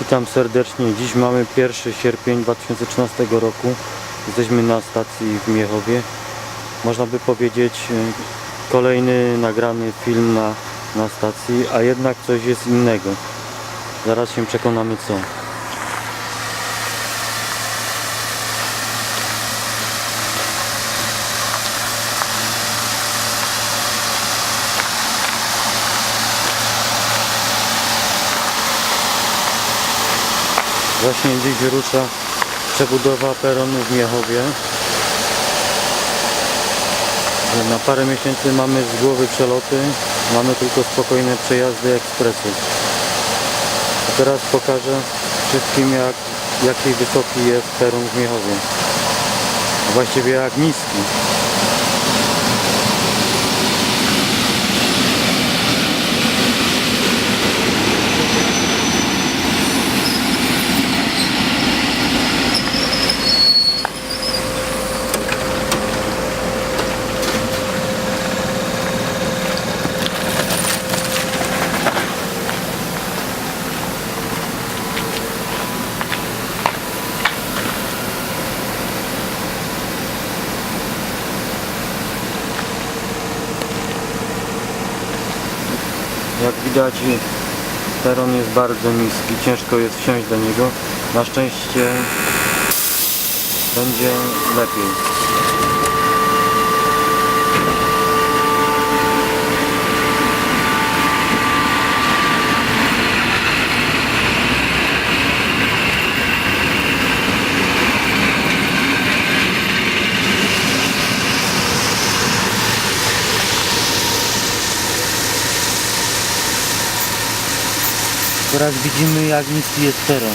Witam serdecznie. Dziś mamy 1 sierpień 2013 roku. Jesteśmy na stacji w Miechowie. Można by powiedzieć e, kolejny nagrany film na, na stacji, a jednak coś jest innego. Zaraz się przekonamy co. Właśnie dziś rusza przebudowa peronu w Miechowie. Na parę miesięcy mamy z głowy przeloty, mamy tylko spokojne przejazdy ekspresów. A teraz pokażę wszystkim jak, jaki wysoki jest peron w Miechowie. Właściwie jak niski. Jak widać peron jest bardzo niski, ciężko jest wsiąść do niego. Na szczęście będzie lepiej. Teraz widzimy jak niski jest peron.